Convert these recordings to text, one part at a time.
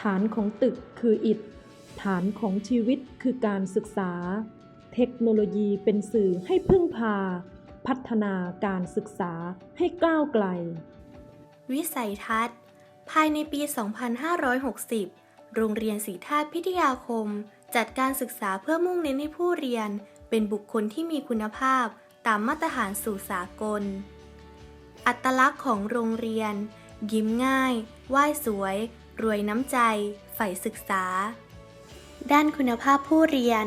ฐานของตึกคืออิฐ ฐานของชีวิตคือการศึกษา เทคโนโลยีเป็นสื่อให้พึ่งพา พัฒนาการศึกษาให้ก้าวไกล วิสัยทัศน์ ภายในปี 2560 โรงเรียนศรีธาตุพิทยาคม จัดการศึกษาเพื่อมุ่งเน้นให้ผู้เรียน เป็นบุคคลที่มีคุณภาพตามมาตรฐานสู่สากล อัตลักษณ์ของโรงเรียน ยิ้มง่าย ไหว้สวย รวยน้ำใจ ใฝ่ศึกษา ด้านคุณภาพผู้เรียน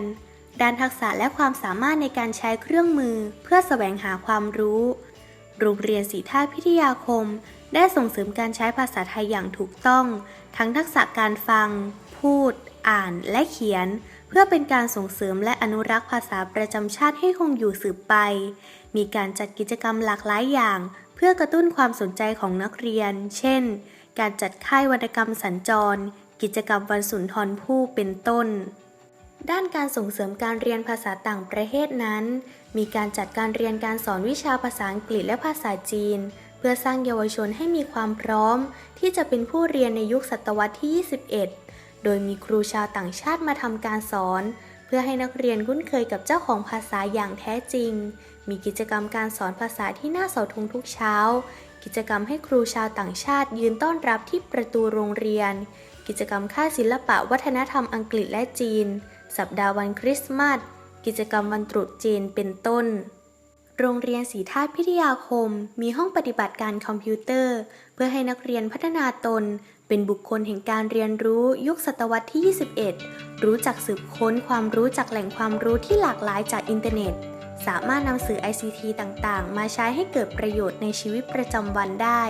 ด้านทักษะและความสามารถในการใช้เครื่องมือเพื่อแสวงหาความรู้ โรงเรียนศรีธาพิทยาคม ได้ส่งเสริมการใช้ภาษาไทยอย่างถูกต้อง ทั้งทักษะการฟัง พูด อ่าน และเขียน เพื่อเป็นการส่งเสริมและอนุรักษ์ภาษาประจำชาติให้คงอยู่สืบไป มีการจัดกิจกรรมหลากหลายอย่าง เพื่อกระตุ้นความสนใจของนักเรียน เช่น การจัดค่ายวรรณกรรมสัญจร กิจกรรมวันสุนทรภู่เป็นต้น ด้านการส่งเสริมการเรียนภาษาต่างประเทศนั้น มีการจัดการเรียนการสอนวิชาภาษาอังกฤษและภาษาจีน เพื่อสร้างเยาวชนให้มีความพร้อม ที่จะเป็นผู้เรียนในยุคศตวรรษที่ 21 โดยมีครูชาวต่างชาติมาทำการสอน พื่อให้นักเรียนคุ้นเคยกับเจ้าของภาษาอย่างแท้จริง มีกิจกรรมการสอนภาษาที่น่าเสาธงทุกเช้า กิจกรรมให้ครูชาวต่างชาติยืนต้อนรับที่ประตูโรงเรียน กิจกรรมค่ายศิลปะวัฒนธรรมอังกฤษและจีน สัปดาห์วันคริสต์มาส กิจกรรมวันตรุษจีนเป็นต้นโรงเรียนศรีธาตุพิทยาคม มีห้องปฏิบัติการคอมพิวเตอร์ เพื่อให้นักเรียนพัฒนาตน เป็นบุคคลแห่งการเรียนรู้ยุคศตวรรษที่ 21 รู้จักสืบค้นความรู้จากแหล่งความรู้ที่หลากหลายจากอินเทอร์เน็ต สามารถนำสื่อ ICT ต่างๆ มาใช้ให้เกิดประโยชน์ในชีวิตประจำวันได้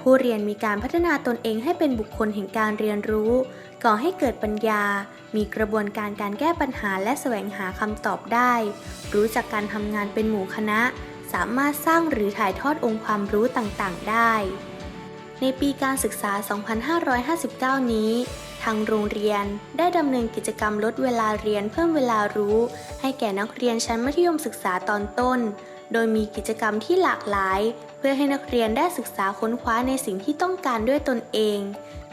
ผู้เรียนมีการพัฒนาตนเองให้เป็นบุคคลแห่งการเรียนรู้ ก่อให้เกิดปัญญา มีกระบวนการการแก้ปัญหาและแสวงหาคำตอบได้ รู้จักการทำงานเป็นหมู่คณะ สามารถสร้างหรือถ่ายทอดองค์ความรู้ต่างๆ ได้ ในปีการศึกษา 2559 นี้ ทางโรงเรียนได้ดำเนินกิจกรรมลดเวลาเรียนเพิ่มเวลารู้ ให้แก่นักเรียนชั้นมัธยมศึกษาตอนต้น โดยมีกิจกรรมที่หลากหลาย เพื่อให้นักเรียนได้ศึกษาค้นคว้าในสิ่งที่ต้องการด้วยตนเอง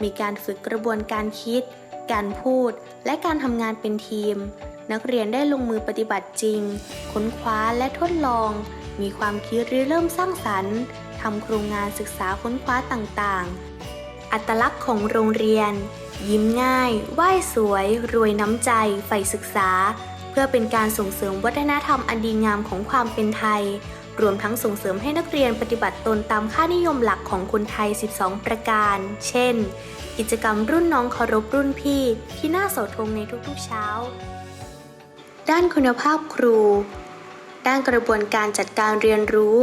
มีการฝึกกระบวนการคิด การพูด และการทำงานเป็นทีม นักเรียนได้ลงมือปฏิบัติจริง ค้นคว้าและทดลอง มีความคิดริเริ่มสร้างสรรค์ ทำโครงงานศึกษาค้นคว้าต่างๆ อัตลักษณ์ของโรงเรียน ยิ้มง่าย ไหว้สวย รวยน้ำใจ ใฝ่ศึกษา เพื่อเป็นการส่งเสริมวัฒนธรรมอันดีงามของความเป็นไทย รวมทั้งส่งเสริมให้นักเรียนปฏิบัติตนตามค่านิยมหลักของคนไทย 12 ประการ เช่น กิจกรรมรุ่นน้องเคารพรุ่นพี่ ที่น่าเสาธงในทุกๆเช้า ด้านคุณภาพครูด้านกระบวนการจัดการเรียนรู้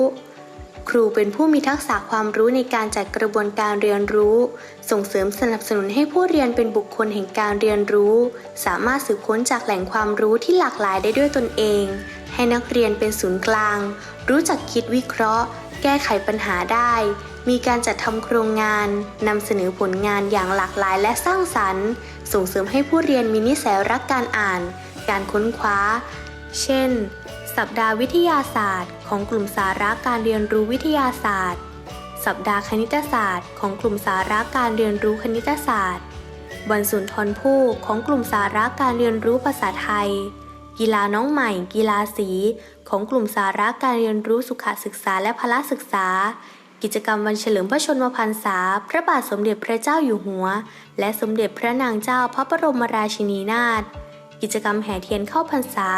ครูเป็นผู้มีทักษะความรู้ในการจัดกระบวนการเรียนรู้ ส่งเสริมสนับสนุนให้ผู้เรียนเป็นบุคคลแห่งการเรียนรู้ สามารถสืบค้นจากแหล่งความรู้ที่หลากหลายได้ด้วยตนเอง ให้นักเรียนเป็นศูนย์กลาง รู้จักคิดวิเคราะห์ แก้ไขปัญหาได้ มีการจัดทำโครงงานนำเสนอผลงานอย่างหลากหลายและสร้างสรรค์ ส่งเสริมให้ผู้เรียนมีนิสัยรักการอ่าน การค้นคว้า เช่น สัปดาห์วิทยาศาสตร์ ของกลุ่มสาระการเรียนรู้วิทยาศาสตร์ สัปดาห์คณิตศาสตร์ ของกลุ่มสาระการเรียนรู้คณิตศาสตร์ วันสุนทรภู่ของกลุ่มสาระการเรียนรู้ภาษาไทย กีฬาน้องใหม่ กีฬาสี ของกลุ่มสาระการเรียนรู้สุขศึกษาและพละศึกษา กิจกรรมวันเฉลิมพระชนมพรรษา พระบาทสมเด็จพระเจ้าอยู่หัว และสมเด็จพระนางเจ้าพระบรมราชินีนาถกิจกรรมแห่เทียนเข้าพรรษา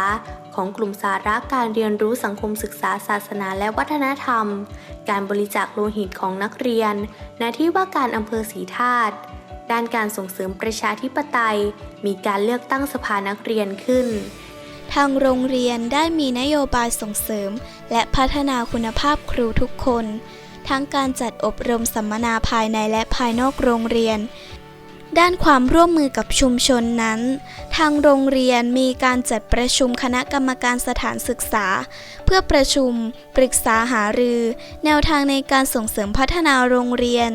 ของกลุ่มสาระการเรียนรู้สังคมศึกษาศาสนาและวัฒนธรรม การบริจาคโลหิตของนักเรียนณที่ว่าการอำเภอศรีธาตุด้านการส่งเสริมประชาธิปไตย มีการเลือกตั้งสภานักเรียนขึ้น ทางโรงเรียนได้มีนโยบายส่งเสริม และพัฒนาคุณภาพครูทุกคน ทั้งการจัดอบรมสัมมนาภายในและภายนอกโรงเรียน ด้านความร่วมมือกับชุมชนนั้น ทางโรงเรียนมีการจัดประชุมคณะกรรมการสถานศึกษา เพื่อประชุม ปรึกษาหารือ แนวทางในการส่งเสริมพัฒนาโรงเรียน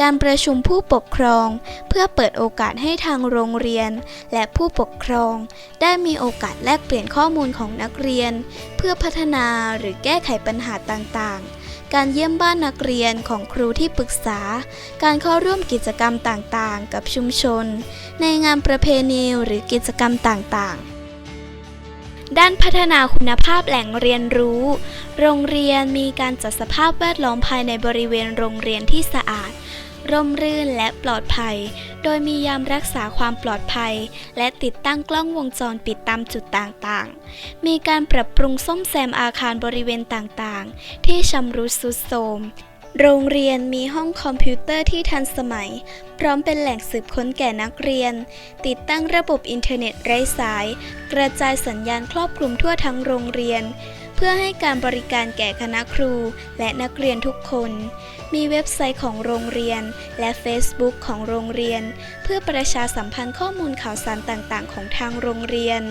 การประชุมผู้ปกครอง เพื่อเปิดโอกาสให้ทางโรงเรียน และผู้ปกครอง ได้มีโอกาสแลกเปลี่ยนข้อมูลของนักเรียน เพื่อพัฒนาหรือแก้ไขปัญหาต่างๆ การเยี่ยมบ้านนักเรียนของครูที่ปรึกษา การเข้าร่วมกิจกรรมต่างๆ กับชุมชน ในงานประเพณีหรือกิจกรรมต่างๆด้านพัฒนาคุณภาพแหล่งเรียนรู้ โรงเรียนมีการจัดสภาพแวดล้อมภายในบริเวณโรงเรียนที่สะอาด ร่มรื่นและปลอดภัย โดยมียามรักษาความปลอดภัย และติดตั้งกล้องวงจรปิดตามจุดต่างๆ มีการปรับปรุงซ่อมแซมอาคารบริเวณต่างๆ ที่ชำรุดทรุดโทรมโรงเรียนมีห้องคอมพิวเตอร์ที่ทันสมัย พร้อมเป็นแหล่งสืบค้นแก่นักเรียน ติดตั้งระบบอินเทอร์เน็ตไร้สาย กระจายสัญญาณครอบคลุมทั่วทั้งโรงเรียน เพื่อให้การบริการแก่คณะครูและนักเรียนทุกคน มีเว็บไซต์ของโรงเรียน และ Facebook ของโรงเรียน เพื่อประชาสัมพันธ์ข้อมูลข่าวสารต่างๆ ของทางโรงเรียน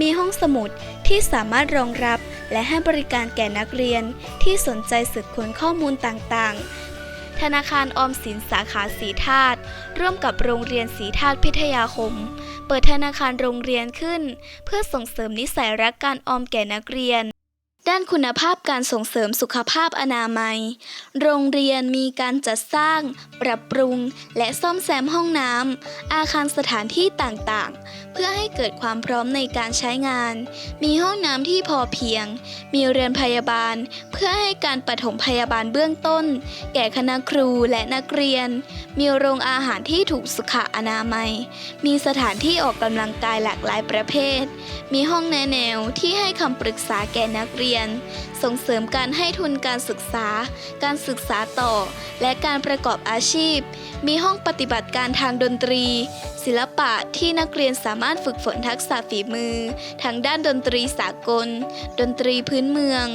มีห้องสมุดที่สามารถรองรับและให้บริการแก่นักเรียนที่สนใจสืบค้นข้อมูลต่างๆธนาคารออมสินสาขาสีธาตุร่วมกับโรงเรียนสีธาตุพิทยาคม เปิดธนาคารโรงเรียนขึ้น เพื่อส่งเสริมนิสัยรักการออมแก่นักเรียน ด้านคุณภาพการส่งเสริมสุขภาพอนามัย โรงเรียนมีการจัดสร้าง ปรับปรุง และซ่อมแซมห้องน้ำ อาคารสถานที่ต่างๆ เพื่อให้เกิดความพร้อมในการใช้งาน มีห้องน้ำที่พอเพียง มีเรือนพยาบาล เพื่อให้การปฐมพยาบาลเบื้องต้น แก่คณะครูและนักเรียน มีโรงอาหารที่ถูกสุขอนามัย มีสถานที่ออกกำลังกายหลากหลายประเภท มีห้องแนะแนวที่ให้คำปรึกษาแก่นักเรียนส่งเสริมการให้ทุนการศึกษา การศึกษาต่อ และการประกอบอาชีพ มีห้องปฏิบัติการทางดนตรี ศิลปะที่นักเรียนสามารถฝึกฝนทักษะฝีมือทั้งด้านดนตรีสากล ดนตรีพื้นเมือง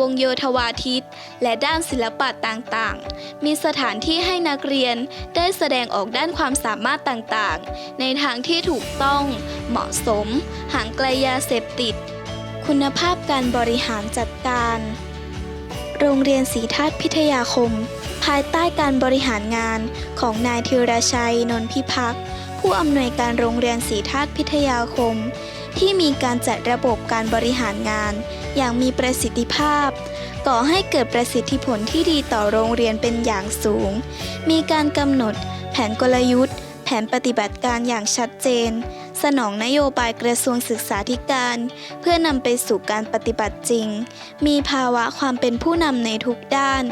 วงโยธวาทิต และด้านศิลปะต่างๆ มีสถานที่ให้นักเรียนได้แสดงออกด้านความสามารถต่างๆ ในทางที่ถูกต้องเหมาะสม ห่างไกลยาเสพติด คุณภาพการบริหารจัดการ โรงเรียนศรีธาตุพิทยาคม ภายใต้การบริหารงานของนายธีรชัย นนพิพักษ์ผู้อำนวยการโรงเรียนศรีธาตุพิทยาคม ที่มีการจัดระบบการบริหารงาน อย่างมีประสิทธิภาพ ก่อให้เกิดประสิทธิผลที่ดีต่อโรงเรียนเป็นอย่างสูง มีการกำหนดแผนกลยุทธ์ ผนปฏิบัติการอย่างชัดเจน สนองนโยบายกระทรวงศึกษาธิการ เพื่อนำไปสู่การปฏิบัติจริง มีภาวะความเป็นผู้นำในทุกด้าน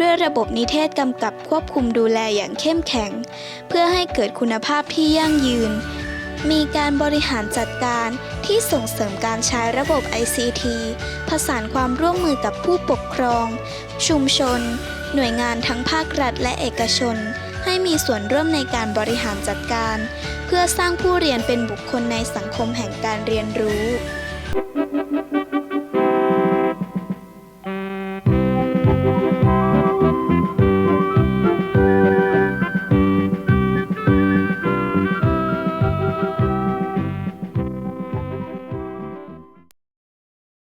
ด้วยระบบนิเทศกำกับควบคุมดูแลอย่างเข้มแข็ง เพื่อให้เกิดคุณภาพที่ยั่งยืน มีการบริหารจัดการที่ส่งเสริมการใช้ระบบ ICT ผสานความร่วมมือกับผู้ปกครอง ชุมชน หน่วยงานทั้งภาครัฐและเอกชน ให้มีส่วนร่วมในการบริหารจัดการ เพื่อสร้างผู้เรียนเป็นบุคคลในสังคมแห่งการเรียนรู้